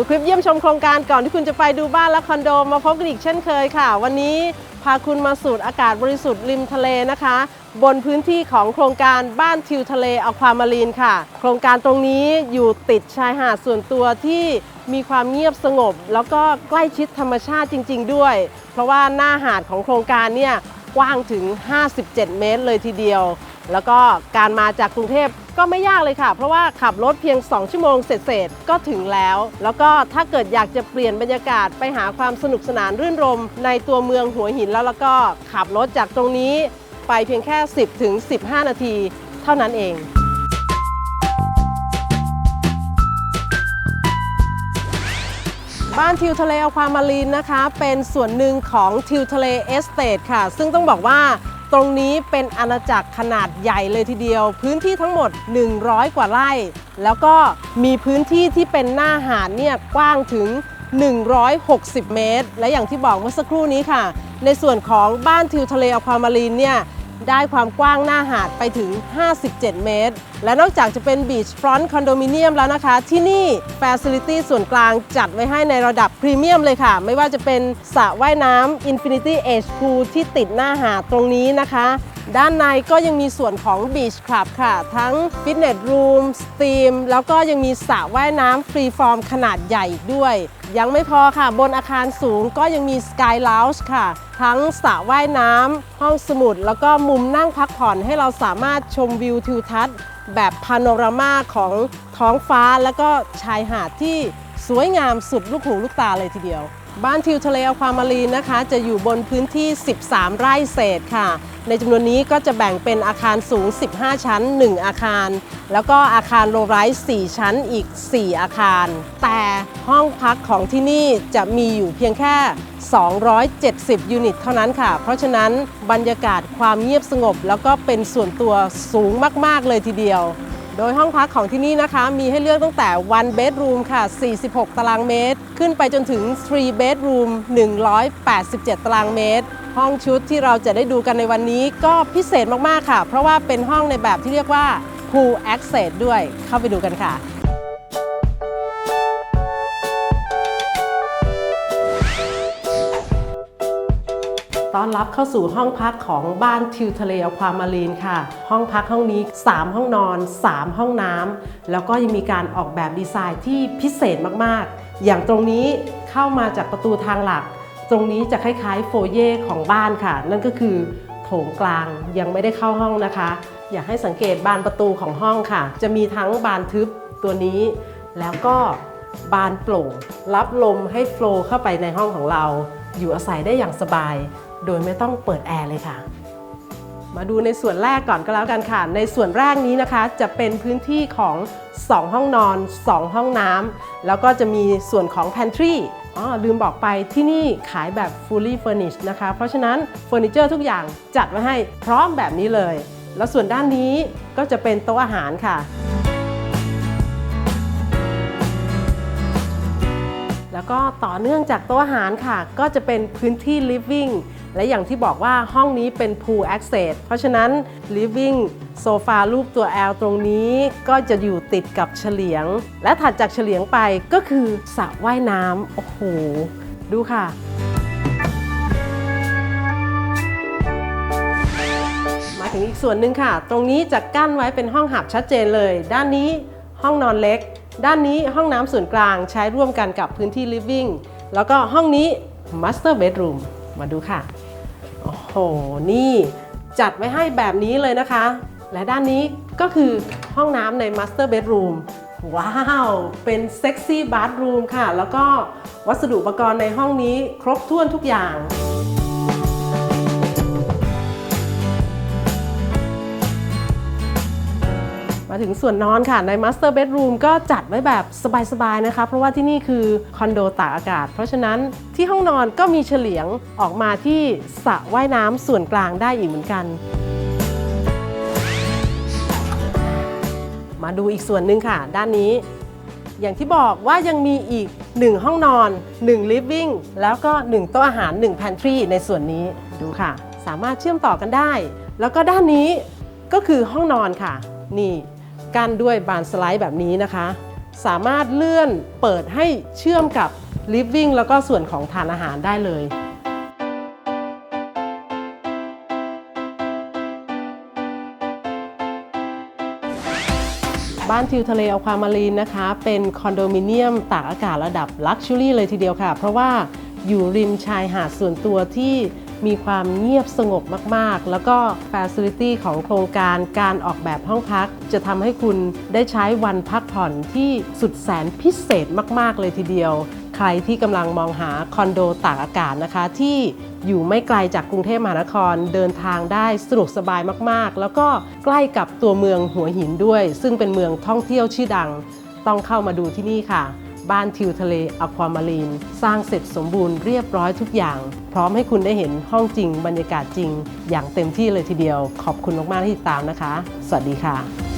ดูคลิปเยี่ยมชมโครงการก่อนที่คุณจะไปดูบ้านและคอนโดมาพบกันอีกเช่นเคยค่ะ วันนี้พาคุณมาสูดอากาศบริสุทธิ์ริมทะเลนะคะ บนพื้นที่ของโครงการบ้านทิวทะเลอความารีนค่ะ โครงการตรงนี้อยู่ติดชายหาดส่วนตัวที่มีความเงียบสงบ แล้วก็ใกล้ชิดธรรมชาติจริง ๆ ด้วย เพราะว่าหน้าหาดของโครงการเนี่ยกว้างถึง 57 เมตรเลยทีเดียว แล้วก็การมาจากกรุงเทพก็ไม่ยากเลยค่ะ เพราะว่าขับรถเพียง 2 ชั่วโมงเสร็จๆก็ถึงแล้ว แล้วก็ถ้าเกิดอยากจะเปลี่ยนบรรยากาศไปหาความสนุกสนานรื่นรม ในตัวเมืองหัวหินแล้วแล้วก็ขับรถจากตรงนี้ไปเพียงแค่ 10ถึง15 นาที เท่านั้นเองบ้านทิวทะเลอความารีนนะคะ เป็นส่วนหนึ่งของทิวทะเลเอสเตทค่ะ ซึ่งต้องบอกว่า ตรงนี้เป็นอาณาจักรขนาดใหญ่เลยทีเดียว พื้นที่ทั้งหมด 100 กว่าไร่ แล้วก็มีพื้นที่ที่เป็นหน้าหาดเนี่ยกว้างถึง 160 เมตร และอย่างที่บอกเมื่อสักครู่นี้ค่ะ ในส่วนของบ้านทิวทะเลอความารีนเนี่ย ได้ความกว้างหน้าหาดไปถึง 57 เมตร และนอกจากจะเป็นบีชฟรอนต์คอนโดมิเนียมแล้วนะคะ ที่นี่ f ฟ c i l i t y ส่วนกลางจัดไว้ให้ในระดับพรีเมียมเลยค่ะ ไม่ว่าจะเป็นสระว่ายน้ำ Infinity Edge Pool ที่ติดหน้าหาดตรงนี้นะคะ ด้านในก็ยังมีส่วนของ Beach Club ค่ะ ทั้งฟิตเนสรูมสตรีมแล้วก็ยังมีสระว่ายน้ำฟรีฟอร์มขนาดใหญ่ด้วย ยังไม่พอค่ะ บนอาคารสูงก็ยังมี Sky Lounge ค่ะ ทั้งสระว่ายน้ำห้องสมุด แล้วก็มุมนั่งพักผ่อนให้เราสามารถชมวิวทิวทัศน์ แบบพาโนรามาของท้องฟ้า แล้วก็ชายหาดที่สวยงามสุดลูกหูลูกตาเลยทีเดียว บ้านทิวทะเลอความารีนนะคะ จะอยู่บนพื้นที่ 13 ไร่เศษค่ะ ในจำนวนนี้ก็จะแบ่งเป็นอาคารสูง 15 ชั้น 1 อาคาร แล้วก็อาคารโลไรส์4ชั้นอีก 4 อาคาร แต่ห้องพักของที่นี่จะมีอยู่เพียงแค่ 270 ยูนิตเท่านั้นค่ะ เพราะฉะนั้นบรรยากาศความเงียบสงบ แล้วก็เป็นส่วนตัวสูงมาก ๆ เลยทีเดียว โดยห้องพักของที่นี่นะคะ มีให้เลือกตั้งแต่ one bedroom ค่ะ 46 ตารางเมตร ขึ้นไปจนถึง three bedroom 187 ตารางเมตร ห้องชุดที่เราจะได้ดูกันในวันนี้ก็พิเศษมาก ๆ ค่ะ เพราะว่าเป็นห้องในแบบที่เรียกว่า pool access ด้วยเข้าไปดูกันค่ะ อนรับเข้าสู่ห้องพักของบ้านทิวทะเลอความารีนค่ะ ห้องพักห้องนี้ 3 ห้องนอน 3 ห้องน้ำแล้วก็ยังมีการออกแบบดีไซน์ที่พิเศษมากๆ อย่างตรงนี้เข้ามาจากประตูทางหลัก ตรงนี้จะคล้ายๆ โฟเย่ของบ้านค่ะ นั่นก็คือโถงกลางยังไม่ได้เข้าห้องนะคะ อยากให้สังเกตบานประตูของห้องค่ะ จะมีทั้งบานทึบตัวนี้ แล้วก็บานโปร่ง รับลมให้โฟล์เข้าไปในห้องของเรา อยู่อาศัยได้อย่างสบาย โดยไม่ต้องเปิดแอร์เลยค่ะ มาดูในส่วนแรกก่อนก็แล้วกันค่ะ ในส่วนแรกนี้นะคะ จะเป็นพื้นที่ของ 2 ห้องนอน 2 ห้องน้ำแล้วก็จะมีส่วนของ pantry อ๋อลืมบอกไปที่นี่ขายแบบ fully furnished นะคะ เพราะฉะนั้นเฟอร์นิเจอร์ทุกอย่างจัดไว้ให้พร้อมแบบนี้เลย แล้วส่วนด้านนี้ก็จะเป็นโต๊ะอาหารค่ะ ก็ต่อเนื่องจากโต๊ะอาหารค่ะ ก็จะเป็นพื้นที่ living และอย่างที่บอกว่าห้องนี้เป็น pool access เพราะฉะนั้น living โซฟารูปตัว L ตรงนี้ก็จะอยู่ติดกับเฉลียง และถัดจากเฉลียงไปก็คือสระว่ายน้ำโอ้โห ดูค่ะมาถึงอีกส่วนหนึ่งค่ะ ตรงนี้จะกั้นไว้เป็นห้องหับชัดเจนเลย ด้านนี้ห้องนอนเล็ก ด้านนี้ห้องน้ำส่วนกลางใช้ร่วมกันกับพื้นที่ living แล้วก็ห้องนี้ master bedroom มาดูค่ะ โอ้โห นี่จัดไว้ให้แบบนี้เลยนะคะ และด้านนี้ก็คือห้องน้ำใน master bedroom ว้าว เป็นเซ็กซี่บาร์ room ค่ะ แล้วก็วัสดุอุปกรณ์ในห้องนี้ครบถ้วนทุกอย่าง มาถึงส่วนนอนค่ะใน Master Bedroom ก็จัดไว้แบบสบายๆนะคะ เพราะว่าที่นี่คือคอนโดตากอากาศ เพราะฉะนั้นที่ห้องนอนก็มีเฉลียงออกมาที่สระว่ายน้ำส่วนกลางได้อีกเหมือนกัน มาดูอีกส่วนหนึ่งค่ะ ด้านนี้ อย่างที่บอกว่ายังมีอีก 1 ห้องนอน 1 living แล้วก็ 1 โต๊ะอาหาร 1 pantry ในส่วนนี้ดูค่ะ สามารถเชื่อมต่อกันได้ แล้วก็ด้านนี้ก็คือห้องนอนค่ะ นี่ กั้นด้วยบานสไลด์แบบนี้นะคะ สามารถเลื่อนเปิดให้เชื่อมกับ living แล้วก็ส่วนของทานอาหารได้เลยบ้านทิวทะเลอความารีนนะคะ เป็นคอนโดมิเนียมตากอากาศระดับลักชัวรี่เลยทีเดียวค่ะ เพราะว่าอยู่ริมชายหาดส่วนตัวที่ มีความเงียบสงบมากๆ แล้วก็ฟ a ซิลิตี้ของโครงการการออกแบบห้องพัก จะทำให้คุณได้ใช้วันพักผ่อนที่สุดแสนพิเศษมาก ๆ เลยทีเดียว ใครที่กำลังมองหาคอนโดตากอากาศนะคะ ที่อยู่ไม่ไกลจากกรุงเทพมหานครเดินทางได้สะดวกสบายมากๆ แล้วก็ใกล้กับตัวเมืองหัวหินด้วย ซึ่งเป็นเมืองท่องเที่ยวชื่อดัง ต้องเข้ามาดูที่นี่ค่ะ บ้านทิวทะเลอความารีน สร้างเสร็จสมบูรณ์เรียบร้อยทุกอย่าง พร้อมให้คุณได้เห็นห้องจริง บรรยากาศจริง อย่างเต็มที่เลยทีเดียว ขอบคุณมากๆที่ติดตามนะคะ สวัสดีค่ะ